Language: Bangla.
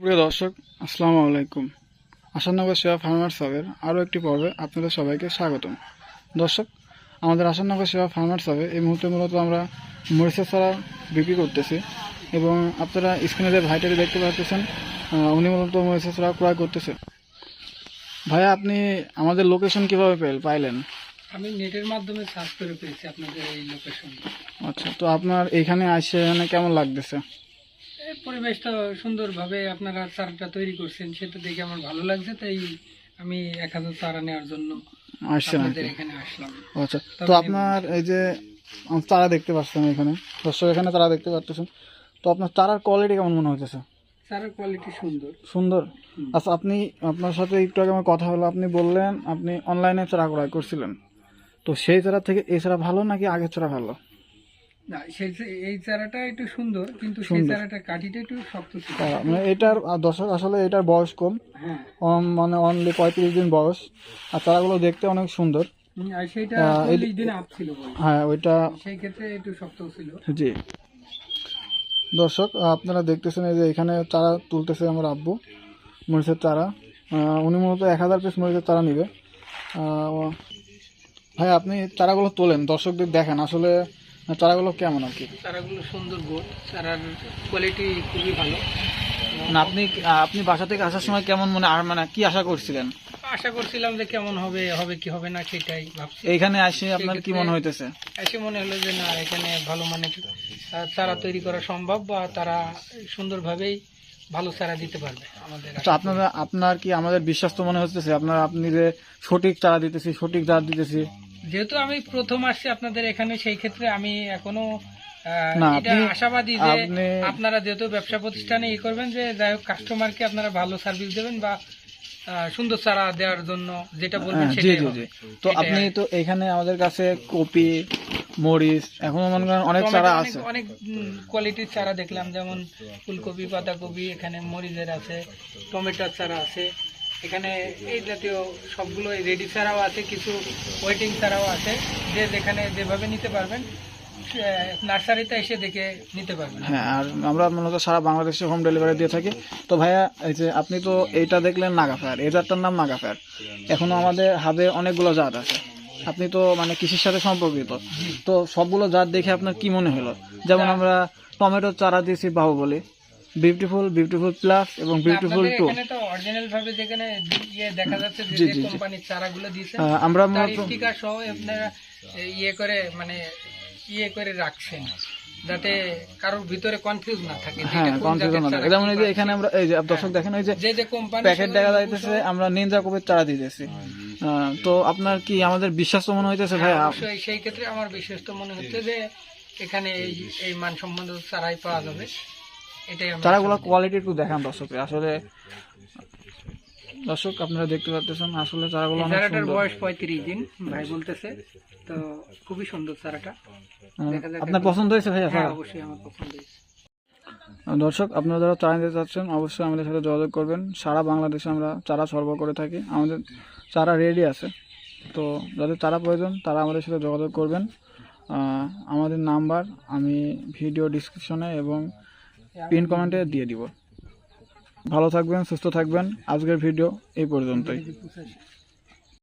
প্রিয় দর্শক আসসালামু আলাইকুম। আসাননগর সেবা ফার্মার সাবের আরও একটি পর্বে আপনাদের সবাইকে স্বাগতম। দর্শক আমাদের আসাননগর সেবা ফার্মার সাবে এই মুহূর্তে মূলত আমরা মরিচা ছাড়া বিক্রি করতেছি এবং আপনারা স্ক্রিনে যে ভাইটারি দেখতে পাচ্ছেন উনি মূলত মরিচা ছাড়া ক্রয় করতেছে। ভাইয়া আপনি আমাদের লোকেশন কীভাবে পেল পাইলেন? আমি নেটের মাধ্যমে সার্চ করে পেয়েছি আপনাদের এই লোকেশন আচ্ছা তো আপনার এখানে আসে এখানে কেমন লাগতেছে? পরিবেশটা সুন্দরভাবে আপনারা চারাটা তৈরি করছেন সেটা দেখে আমার ভালো লাগছে তাই আমি এক হাজার চারা নেওয়ার জন্য আসছেন আর এখানে আসলাম। আচ্ছা তো আপনার এই যে তারা দেখতে পাচ্ছেন এখানে দর্শক এখানে তারা দেখতে পাচ্ছেন। তো আপনার তারার কোয়ালিটি কেমন মনে হইতেছে? চারার কোয়ালিটি সুন্দর। সুন্দর? আচ্ছা আপনি আপনার সাথে একটু আগে আমার কথা হলো আপনি বললেন আপনি অনলাইনে চারা ক্রয় করছিলেন। তো সেই চারা থেকে এই চারা ভালো নাকি আগের চারা ভালো? না সেই এই চারাটা একটু সুন্দর কিন্তু সেই সুন্দর। কাঠিটা একটু শক্ত ছিল। মানে এটার দর্শক আসলে এটার বয়স কম। হ্যাঁ। মানে অনলি পঁয়ত্রিশ দিন বয়স। আর চারাগুলো দেখতে অনেক সুন্দর। চল্লিশ দিন আপ ছিল হ্যাঁ ওইটা সেই ক্ষেত্রে একটু শক্ত ছিল। জি। দর্শক আপনারা দেখতেছেন এই যে এখানে চারা তুলতেছে আমার আব্বু মরিচের চারা। উনি মূলত এক হাজার পিস মরিচের চারা নিবে। ভাই আপনি চারাগুলো তোলেন দর্শকদের দেখেন। আসলে চারাগুলো কেমন আর কি? চারাগুলো সুন্দর গোট চারার কোয়ালিটি খুবই ভালো। না আপনি আপনি বাসা থেকে আসার সময় কেমন মনে আর মানে কি আশা করছিলেন? আশা করছিলাম যে কেমন হবে হবে কি হবে না সেটাই ভাবছি। এইখানে আসে আপনার কি মনে হইতেছে? এসে মনে হলো যে না এখানে ভালো মানে চারা তৈরি করা সম্ভব বা তারা সুন্দরভাবেই ভালো চারা দিতে পারবে আমাদের তো আপনারা আপনার কি আমাদের বিশ্বাস তো মনে হচ্ছে আপনার আপনি যে সঠিক চারা দিতেছি সঠিক চারা দিতেছি যেহেতু আমি প্রথম আসছি আপনাদের এখানে সেই ক্ষেত্রে আমি এখনও এটা আশাবাদী যে আপনারা যেহেতু ব্যবসা প্রতিষ্ঠানে ই করবেন যে যাই হোক কাস্টমারকে আপনারা ভালো সার্ভিস দেবেন বা সুন্দর চারা দেওয়ার জন্য যেটা বলবেন হ্যাঁ, সেটাই হবে। জি। তো আপনি তো এখানে আমাদের কাছে কপি মরিচ এখনও মনে করেন অনেক চারা আছে। অনেক কোয়ালিটির চারা দেখলাম যেমন ফুলকপি পাতাকপি এখানে মরিচের আছে টমেটোর চারা আছে। এখানে এই জাতীয় সবগুলো রেডি ছাড়াও আছে, কিছু ওয়েটিং ছাড়াও আছে। যে যেখানে যেভাবে নিতে পারবেন নার্সারিতে এসে দেখে নিতে পারবেন। হ্যাঁ আর আমরা মূলত সারা বাংলাদেশে হোম ডেলিভারি দিয়ে থাকি। তো ভাইয়া, এই যে আপনি তো দেখলেন এই জাতটার নাম আমাদের হাবে অনেকগুলো জাত আছে। আপনি তো মানে কৃষির সাথে সম্পর্কিত। তো সবগুলো জাত দেখে আপনার কি মনে হলো? যেমন আমরা টমেটোর চারা দিয়েছি বাহুবলি। বিউটিফুল বিউটিফুল প্লাস এবং বিউটিফুল টু এখানে তো অরিজিনাল ভাবে যেখানে ইয়ে দিয়েছেন আমরা ইয়ে করে মানে ইয়ে করে রাখছেন যাতে কারোর ভিতরে কনফিউজ না থাকে হ্যাঁ এটা কোন কনফিউশন জাতের না থাকে যেমন এই যে এখানে আমরা এই যে দর্শক দেখেন ওই যে যে যে কোম্পানি প্যাকেট দেখা যাইতেছে আমরা নিনজা কবির চারা দিতেছি আহ, তো আপনার কি আমাদের বিশ্বাস তো মনে হইতেছে ভাই অবশ্যই সেই ক্ষেত্রে আমার বিশ্বাস তো মনে হচ্ছে যে এখানে এই এই মানসম্মত চারাই পাওয়া যাবে। চারাগুলো কোয়ালিটি একটু দেখান দর্শককে আসলে দর্শক আপনারা দেখতে পাচ্ছেন আসলে চারাগুলো চারাটার বয়স পঁয়ত্রিশ দিন ভাই বলতেছে। তো খুবই সুন্দর চারাটা। যাক আপনার পছন্দ হয়েছে ভাইয়া হ্যাঁ অবশ্যই আমার পছন্দ হয়েছে। দর্শক আপনারা যারা চারা নিতে চাচ্ছেন অবশ্যই আমাদের সাথে যোগাযোগ করবেন। সারা বাংলাদেশে আমরা চারা সরবরাহ করে থাকি। আমাদের চারা রেডি আছে। তো যাদের চারা প্রয়োজন তারা আমাদের সাথে যোগাযোগ করবেন। আমাদের নাম্বার আমি ভিডিও ডিসক্রিপশনে এবং পিন কমেন্টে দিয়ে দিব ভালো থাকবেন সুস্থ থাকবেন আজকের ভিডিও এই পর্যন্তই।